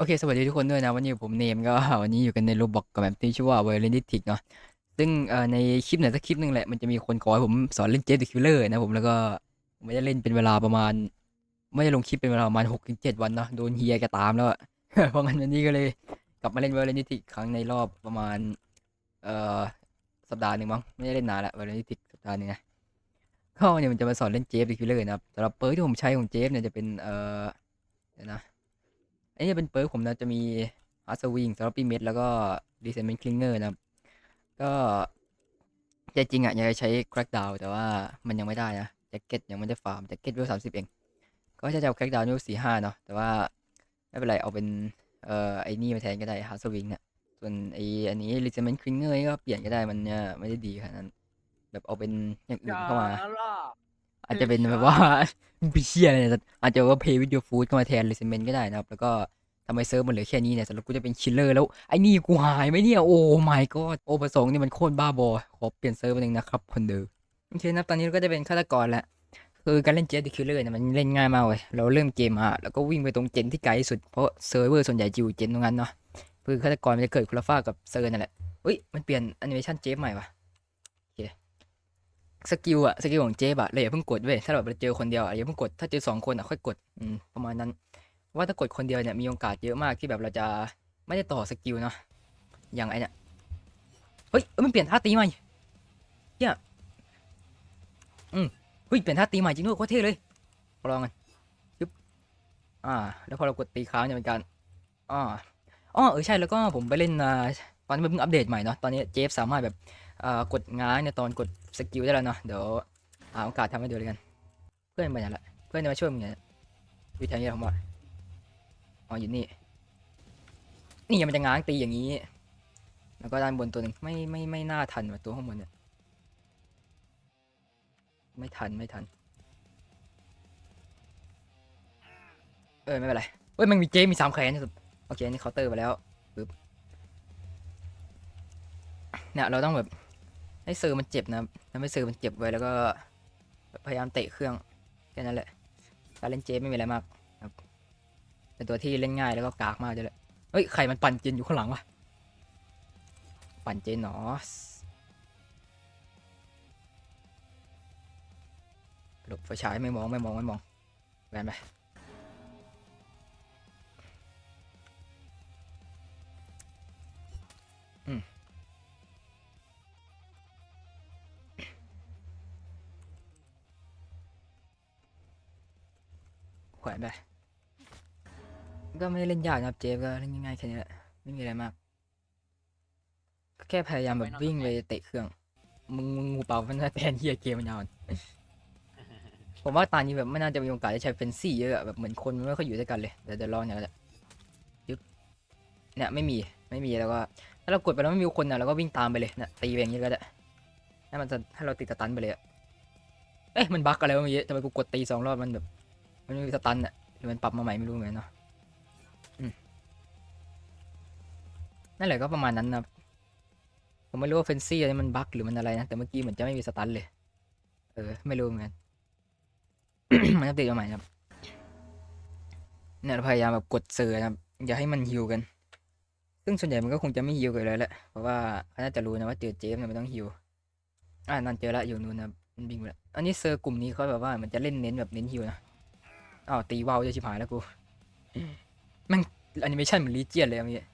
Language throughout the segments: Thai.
โอเค สวัสดีทุกคนด้วยนะ วันนี้ผมเนมก็วันนี้อยู่กันในโรบอกกับแบบที่ชื่อว่า v e r e n t i c เนาะซึ่งเอ่อในคลิปไหนสักคลิปหนึ่งแหละ มันจะมีคนขอให้ผมสอนเล่นเจฟ the Killer นะผมแล้วก็ผมไม่ได้เล่นเป็นเวลาประมาณ ไม่ได้ลงคลิปเป็นเวลาประมาณหกถึงเจ็ดวันเนาะโดนเฮียแกตามแล้วเพราะงั้นวันนี้ก็เลยกลับมาเล่น v e r e n t i c ครั้งในรอบประมาณเอ่อสัปดาห์หนึ่งมั้งไม่ได้เล่นนานละ v e r e n t i c สัปดาห์หนึงนะก็เนี่ยมันจะมาสอนเล่นเจฟ the Killer นะครับสำหรับเปิร์ที่ผมใช้ของเจฟเนี่ยจะเป็นเอ่อนะ อันนี้เป็นเปิร์กผมนะจะมีอาร์สวิงสำหรับปีเมดแล้วก็ดีเซนเมนคลิงเกอร์นะครับ ก็ใจจริงอะอยากจะใช้ครา k ดาวแต่ว่ามันยังไม่ได้นะแจ็คเก็ตยังไม่ได้ฟาร์มแจ็คเก็ตเวลสามสิบเอง ก็จะเอาครา k ดาวเวลสี่ห้าเนาะแต่ว่าไม่เป็นไรเอาเป็นเอ่อไอ้นี่มาแทนก็ได้ฮาร์สวิงเนี่ยส่วนไอ้อันนี้ดีเซนเมนคลิงเกอร์ก็เปลี่ยนก็ได้มันเนี่ยไม่ได้ดีขนาดนั้นแบบเอาเป็นอย่างอื่นเข้ามา อาจจะเป็นแบบว่าเชียอะไรเนี่ยอาจจะว่าเพย์วิดีโอฟูดเข้ามาแทนรีเซนเมนก็ได้นะครับ แล้วก็ทำไมเซิร์ฟมันเหลือแค่นี้เนี่ยสำหรับกูจะเป็นคิลเลอร์แล้ว ไอ้นี่กูหายไหมเนี่ยโอ้ my god โอประสงค์นี่มันโคตรบ้าบอขอเปลี่ยนเซิร์ฟนึงนะครับคนเดิมโอเคนะตอนนี้เราก็จะเป็นฆาตกรแล้วคือการเล่นเจสต์คิลเลอร์เนี่ยมันเล่นง่ายมากเลยเราเริ่มเกมมาแล้วก็วิ่งไปตรงเจนที่ไกลที่สุดเพราะเซิร์ฟเวอร์ส่วนใหญ่จะอยู่เจนตรงนั้นเนาะคือฆาตกรมันจะเกิดคนละฝ้ากกับเซิร์ฟนั่นแหละเฮ้ยมันเปลี่ยนแอนิเมชันเจฟใหม่ว่ะ สกิลอะสกิลของเจฟอะเลยอย่าเพิ่งกดเว้ยถ้าแบบเราเจอคนเดียวอะอย่าเพิ่งกดถ้าเจอสองคนอะค่อยกดอืมประมาณนั้นว่าถ้ากดคนเดียวเนี่ยมีโอกาสเยอะมากที่แบบเราจะไม่ได้ต่อสกิลเนาะอย่างไอเนี่ยเฮ้ยเอ้ยมันเปลี่ยนท่าตีใหม่เฮียอืมเฮ้ยเปลี่ยนท่าตีใหม่จริงด้วยโคตรเท่เลยลองกันยึบอ่า แล้วพอเรากดตีค้างจะเป็นการอ่าอ๋อเออใช่แล้วก็ผมไปเล่นอ่าตอนนี้มันเพิ่งอัปเดตใหม่เนาะตอนนี้เจฟสามารถแบบ กดง้างในตอนกดสกิลได้แล้วเนาะเดี๋ยวหาโอกาสทำให้ดูเลยกัน เพื่อนไปไหนละเพื่อนจะมาช่วยมึงไงอยู่แถวนี้ผมว่าอ๋ออยู่นี่นี่มันจะง้างตีอย่างนี้ แล้วก็ด้านบนตัวหนึ่งไม่ไม่ไม่น่าทันว่ะตัวข้างบนเนี่ยไม่ทันไม่ทัน เออไม่เป็นไรเฮ้ยมันมีเจมีสามแขนสุดโอเคนนี่เคาน์เตอร์ไปแล้วปึ๊บเนี่ยเราต้องแบบ ให้เซอร์มันเจ็บนะครับทำให้เซอร์มันเจ็บไว้แล้วก็ พยายามเตะเครื่องแค่นั้นแหละการเล่นเจฟไม่มีอะไรมากครับเป็นตัวที่เล่นง่ายแล้วก็กากมากด้วยแหละเฮ้ยใครมันปั่นเจนอยู่ข้างหลังวะปั่นเจนหนอหลบไฟฉายไม่มองไม่มองไม่มองแวนไป วนไป ก็ไม่ได้เล่นยากนะครับเจฟก็เล่นง่ายๆแค่นี้แหละ ไม่มีอะไรมากก็แค่พยายามแบบวิ่งไปเตะเครื่อง มึงมึงงูเปล่ามันน่าแทนเฮียเกมมันยาวผมว่าตอนนี้แบบไม่น่าจะมีโอกาสได้ใช้เฟนซี่เยอะอะแบบเหมือนคนมันไม่ค่อยอยู่ด้วยกันเลยเดี๋ยวเดี๋ยวลองอย่างนั้นแหละยึบเนี่ยไม่มีไม่มีแล้วก็ถ้าเรากดไปแล้วไม่มีคนอะเราก็วิ่งตามไปเลยเนี่ยตีไปอย่างนี้ก็ได้ให้มันจะให้เราติดสตันไปเลยอะเอ๊ะมันบั๊กอะไรวะเมื่อกี้ทำไมกูกดตีสองรอบมันแบบ มันมีสตันอะหรือมันปรับมาใหม่ไม่รู้เหมือนกันเนาะนั่นแหละก็ประมาณนั้นนะผมไม่รู้ว่าเฟนซี่อะไรมันบั๊กหรือมันอะไรนะ แต่เมื่อกี้เหมือนจะไม่มีสตันเลย เออ ไม่รู้เหมือนกัน มันอัปเดตมาใหม่ครับ เนี่ยเราพยายามแบบกดเซอร์นะครับ อย่าให้มันฮิวกัน ซึ่งส่วนใหญ่มันก็คงจะไม่ฮิวกันเลยแหละ เพราะว่าเขาน่าจะรู้นะว่าเจอเจฟเนี่ยมันต้องฮิว อ่านั่นเจอละอยู่นู่นนะมันบิงไปล้วอันนี้เซอร์กลุ่มนี้เขาแบบว่ามันจะเล่นเน้นแบบเน้นฮิวนะ อ้าวตีว่าวจะชิบหายแล้วกูแมันแอนิเมชันเหมือนลีเจียนเลยอะเมื่อกี้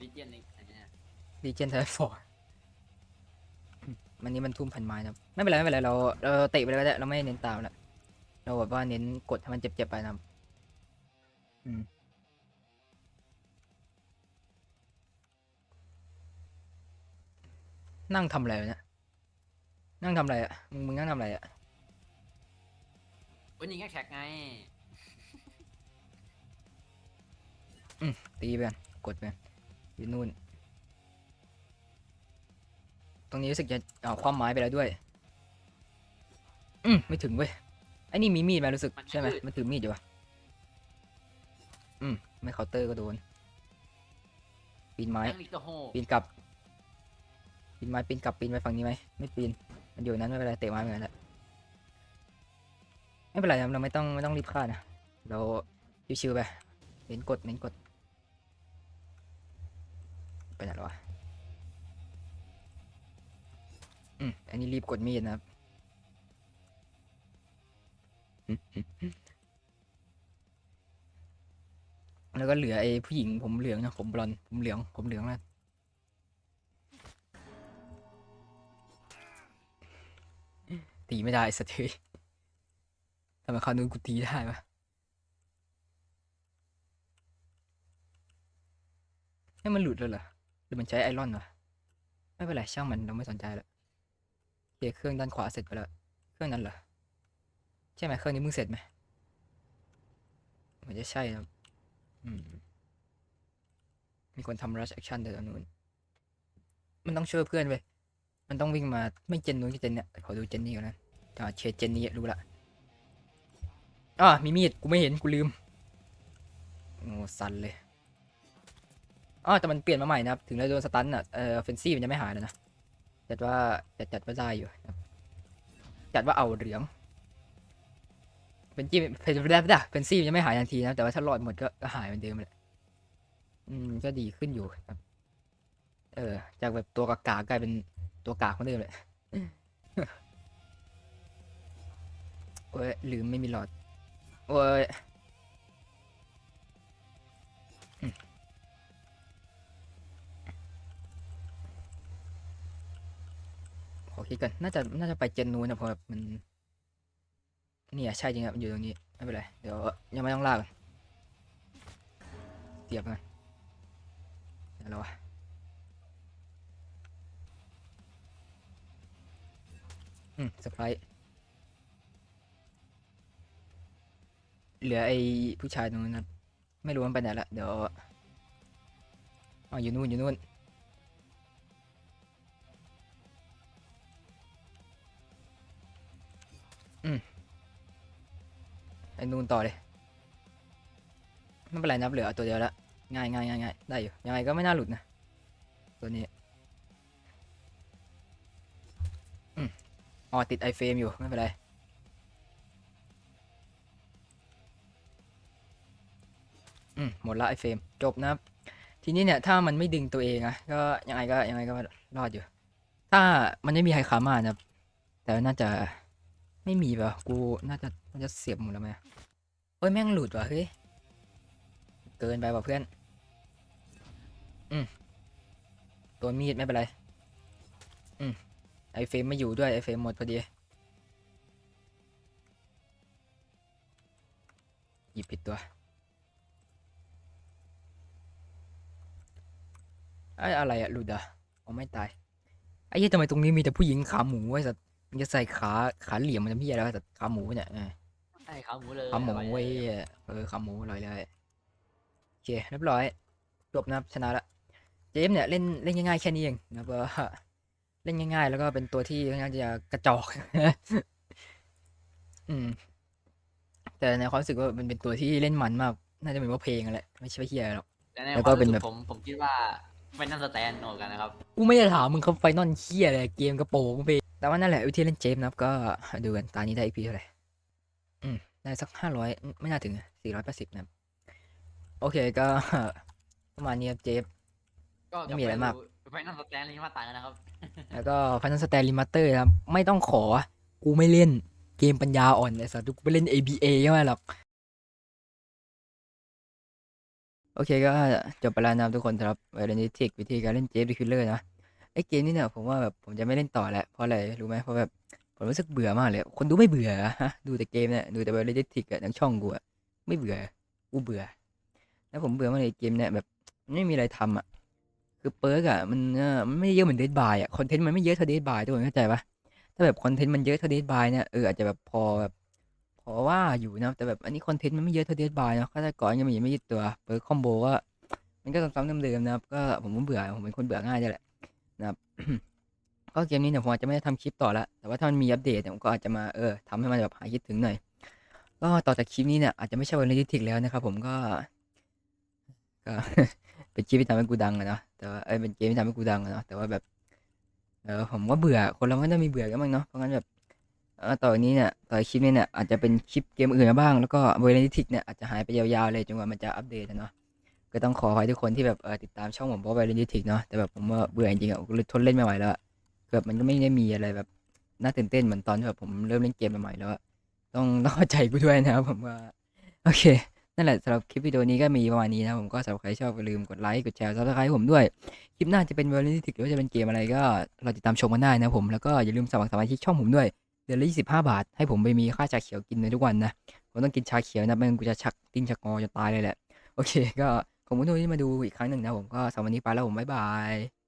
ลิเจียนในอันเนี้ยลีเจียนไทฟอร์มันนี้มันทุ่มพันไม้นะครับไม่เป็นไรไม่เป็นไรเราเราเตะไปเลยก็ได้เราไม่เน้นตามแล้วเราแบบว่าเน้นกดให้มันเจ็บๆไปนะครับอืมนั่งทำอะไรวะเนี่ยนั่งทำอะไรอะมึงมึงนั่งทำอะไรอะ วันนี้ก็แท็กไงตีไปกันกดไปกันอยู่นู่น ตรงนี้รู้สึกจะเอาความหมายไปแล้วด้วย อืมไม่ถึงเว้ยไอ้นี่มีมีดไหมรู้สึกมันไม่ใช่ไหมมืดมันถือมีดอยู่วะอืมไม่เคาน์เตอร์ก็โดน ปีนไม้ นั่งลิกโตโฮปีนกลับ ปีนไม้ปีนกลับปีนไปฝั่งนี้ไหมไม่ปีนมันอยู่นั้นไม่เป็นไรเตะไม้เหมือนกันแหละ ไม่เป็นไรครับเราไม่ต้องไม่ต้องรีบฆ่านะ เราชิวๆไปเน้นกดเน้นกด ไปไหนแล้ววะ อืม อันนี้รีบกดมีดนะครับ แล้วก็เหลือไอ้ผู้หญิงผมเหลืองนะผมบลอนผมเหลืองผมเหลืองนะตีไม่ได้สะเทย ทำไมคราวนู้นกูตีได้ปะให้มันหลุดเลยเหรอ หรือมันใช้ไอรอนวะไม่เป็นไรช่างมันเราไม่สนใจแล้วโอเคเครื่องด้านขวาเสร็จไปแล้ว เครื่องนั้นเหรอ ใช่ไหมเครื่องนี้มึงเสร็จไหมเหมือนจะใช่นะอืม มีคนทำ rush action เดี๋ยวนู้น มันต้องช่วยเพื่อนเว้ยมันต้องวิ่งมาไม่เจนนู้นก็เจนเนี่ยขอดูเจนนี่ก่อนนะอ่าเชดเจนนี่รู้ละ อ่ามีมีดกูไม่เห็นกูลืมโอ้สันเลยอ๋อแต่มันเปลี่ยนมาใหม่นะครับ ถึงเราโดนสตันอะเออเฟนซี่มันยังไม่หายเลยนะจัดว่าจัดจัดว่าได้อยู่จัดว่าเอาเหลืองเป็นจี้เป็นได้ได้เป็นซี่ยังไม่หายทันทีนะแต่ว่าถ้าหลอดหมดก็ก็หายเหมือนเดิมแหละอืมก็ดีขึ้นอยู่ครับ เออ จากแบบตัวกากากลายเป็นตัวกากเหมือนเดิมเลยโอ้ยลืมไม่มีหลอด โอ้ยขอคิดกันน่าจะน่าจะไปเจนนู้นนะเพราะแบบมันเนี่ยใช่จริงครับมันอยู่ตรงนี้ไม่เป็นไรเดี๋ยวยังไม่ต้องลากก่อนเสียบกันเดี๋ยวเราวะอืมสไปร์ เหลือไอ้ผู้ชายตรงนั้นนะไม่รู้มันไปไหนละเดี๋ยวอ๋ออยู่นู่นอยู่นู่นอืมไอ้นู่นต่อเลยไม่เป็นไรนับเหลือตัวเดียวละง่ายง่ายง่ายง่ายได้อยู่ยังไงก็ไม่น่าหลุดนะตัวนี้อืมอ๋อติดไอเฟรมอยู่ไม่เป็นไร อืมหมดละไอเฟรมจบนะครับ ทีนี้เนี่ยถ้ามันไม่ดึงตัวเองอะก็ยังไงก็ยังไงก็รอดอยู่ ถ้ามันไม่มีไฮคามานะครับ แต่น่าจะไม่มีป่ะกูน่าจะน่าจะเสียบหมดแล้วไหมเฮ้ยแม่งหลุดว่ะเฮ้ยเกินไปว่ะเพื่อน อืมตัวมีดไม่เป็นไร อืมไอเฟรมไม่อยู่ด้วยไอเฟรมหมดพอดีหยิบผิดตัว ไอ้อะไรอะหลุดอะอ๋อไม่ตายไอ้เหี้ยทำไมตรงนี้มีแต่ผู้หญิงขาหมูไว้สัตว์มันจะใส่ขาขาเหลี่ยมมันจะพี่อะไรวะแต่ขาหมูเนี่ยเออใช่ขาหมูเลยขาหมูอร่อยเว้ยเลยเออขาหมูอร่อยเลยโอเคเรียบร้อยจบนะครับชนะละเจมส์เนี่ยเล่นเล่นง่ายๆแค่นี้เองนะครับว่าเล่นง่าย ๆ แล้วก็เป็นตัวที่ค่อนข้างจะกระจอก อืม แต่ในความรู้สึกว่ามันเป็นตัวที่เล่นมันมาก น่าจะเป็นเพราะเพลงนั่นแหละไม่ใช่เพราะเฮียหรอกแต่ในแล้วคก็วามเป็นรู้แบสึบกผมผมคิดว่า เป็นนันสแตนโหนกันนะครับ กูไม่ได้ถามมึงเขาไฟนอลเฮียอะไรเกมกระโปรงไป แต่ว่านั่นแหละวิธีเล่นเจมส์นะครับก็ดูกันตานี้ได้อีพีเท่าไหร่ อืม ได้สักห้าร้อยไม่น่าถึงสี่ร้อยแปดสิบนะครับ โอเคก็ ประมาณนี้ครับเจฟก็ไม่มีอะไรมากไปนั่นสแตนลิงมาต่างกันนะครับ แล้วก็ฟันนันสแตนลิมาเตอร์นะครับ ไม่ต้องขอ กูไม่เล่นเกมปัญญาอ่อนไอ้สัสกูไปเล่น ABA ใช่ไหมหรอก โอเคก็จบไปแล้วนะครับทุกคนสำหรับเวลนิทิกวิธีการเล่นเจฟดิคิลเลอร์นะไอเกมนี้เนี่ยผมว่าแบบผมจะไม่เล่นต่อแล้วเพราะอะไรรู้ไหมเพราะแบบผมรู้สึกเบื่อมากเลย คนดูไม่เบื่อฮะดูแต่เกมเนี่ยดูแต่เวลนิทิกอะทั้งช่องกูอะไม่เบื่อกูเบื่อ แล้วผมเบื่อมากเลยเกมเนี่ยแบบไม่มีอะไรทำอะคือเปิร์กอะมันมันไม่เยอะเหมือนเดดบายอะคอนเทนต์มันไม่เยอะเท่าเดดบายทุกคนเข้าใจปะถ้าแบบคอนเทนต์มันเยอะเท่าเดดบายเนี่ยเอออาจจะแบบพอแบบ พอว่าอยู่นะ แต่แบบอันนี้คอนเทนต์มันไม่เยอะเท่าเดดบายเนาะก็แต่ก่อนยังมีไม่ยี่ตัวเปิร์กคอมโบก็มันก็ซ้ำๆเดิมๆนะครับ ก็ผมก็เบื่อผมเป็นคนเบื่อง่ายนี่แหละนะครับก็เกมนี้เนี่ยผมอาจจะไม่ได้ทำคลิปต่อละแต่ว่าถ้ามันมีอัปเดตเนี่ยผมก็อาจจะมาเออทำให้มันแบบหายคิดถึงหน่อย ก็ต่อจากคลิปนี้เนี่ยอาจจะไม่ใช่วันลิทิกแล้วนะครับ ผมก็ก็เป็นคลิปที่ทำให้กูดังอะเนาะแต่ว่าเออเป็นเกมที่ทำให้กูดังอะเนาะแต่ว่าแบบเออผมก็เบื่อคนเราก็ต้องมีเบื่อกันบ้างเนาะเพราะงั้นแบบ ต่อจากนี้เนี่ยต่อคลิปนี้เนี่ยอาจจะเป็นคลิปเกมอื่นมาบ้างแล้วก็เวอร์นิทิกเนี่ยอาจจะหายไปยาวๆเลยจนกว่ามันจะอัปเดตอะเนาะก็ต้องขออภัยทุกคนที่แบบเออติดตามช่องผมเพราะเวอร์นิทิกเนาะแต่แบบผมว่าเบื่อจริงๆอะเลยทนเล่นไม่ไหวแล้วอะคือแบบมันก็ไม่ได้มีอะไรแบบน่าตื่นเต้นเหมือนตอนที่แบบผมเริ่มเล่นเกมใหม่ๆแล้วต้องต้องเข้าใจกูด้วยนะครับผมว่าโอเคนั่นแหละสำหรับคลิปวิดีโอนี้ก็มีประมาณนี้นะผมก็สำหรับใครชอบอย่าลืมกดไลค์กดแชร์ซับสไครต์ผมด้วย คลิปหน้าจะเป็นเวอร์นิทิกหรือว่าจะเป็นเกมอะไรก็เราติดตามชมกันได้นะผมแล้วก็อย่าลืมสมัครสมาชิกช่องผมด้วย เดือนละยี่สิบห้าบาท ให้ผมไปมีค่าชาเขียวกินในทุกวันนะ ผมต้องกินชาเขียวนะไม่งั้นกูจะชักติ้งชักงอจนตายเลยแหละ โอเค ก็ขอบคุณทุกคนที่มาดูอีกครั้งหนึ่งนะผมก็สำหรับวันนี้ไปแล้วผมบ๊ายบาย